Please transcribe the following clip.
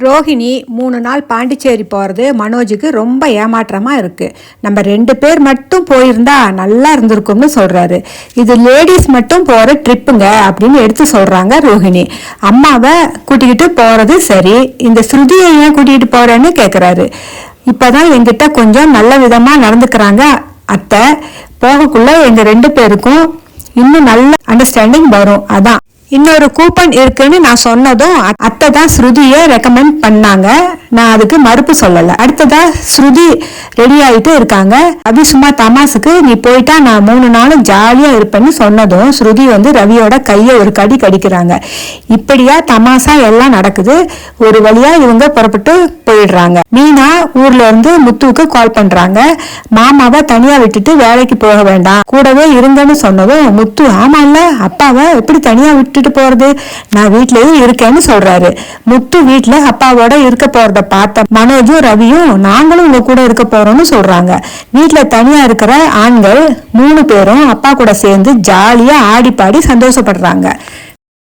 ரோஹிணி மூணு நாள் பாண்டிச்சேரி போகிறது மனோஜுக்கு ரொம்ப ஏமாற்றமாக இருக்குது நம்ம ரெண்டு பேர் மட்டும் போயிருந்தா நல்லா இருந்திருக்கும்னு சொல்கிறாரு இது லேடிஸ் மட்டும் போகிற ட்ரிப்புங்க அப்படின்னு எடுத்து சொல்கிறாங்க ரோஹிணி. அம்மாவை கூட்டிக்கிட்டு போகிறது சரி. இந்த ஸ்ருதியை ஏன் கூட்டிகிட்டு போகிறேன்னு கேட்குறாரு இப்போ தான் எங்கிட்ட கொஞ்சம் நல்ல விதமாக நடந்துக்கிறாங்க அத்தை. போகக்குள்ளே எங்கள் ரெண்டு பேருக்கும் இன்னும் நல்ல அண்டர்ஸ்டாண்டிங் வரும். அதான். இன்னொரு கூப்பன் இருக்குன்னு நான் சொன்னதும் அத்தை தான் ஸ்ருதியை ரெக்கமெண்ட் பண்ணாங்க. நான் அதுக்கு மறுப்பு சொல்லலை. அடுத்ததா ஸ்ருதி ரெடி ஆயிட்டு இருக்காங்க. அபி சும்மா தமாசுக்கு நீ போயிட்டா நான் மூணு நாளும் ஜாலியா இருப்பேன்னு சொன்னதும் ஸ்ருதி வந்து ரவியோட கையை ஒரு கடி கடிக்கிறாங்க. இப்படியா தமாசா எல்லாம் நடக்குது. ஒரு வழியா இவங்க புறப்பட்டு போயிடுறாங்க. மீனா ஊர்ல இருந்து முத்துவுக்கு கால் பண்றாங்க. மாமாவை தனியா விட்டுட்டு வேலைக்கு போக வேண்டாம். கூடவே இருங்கன்னு சொன்னதும் முத்து ஆமால்ல அப்பாவை எப்படி தனியா விட்டுட்டு போறது? நான் வீட்லயே இருக்கேன்னு சொல்றாரு. முத்து வீட்டுல அப்பாவோட இருக்க போறத பார்த்த மனோஜும் ரவியும் நாங்களும் உங்க கூட இருக்க போறோம்னு சொல்றாங்க. வீட்டில் தனியா இருக்கிற ஆண்கள் மூணு பேரும் அப்பா கூட சேர்ந்து ஜாலியா ஆடி பாடி சந்தோஷப்படுறாங்க.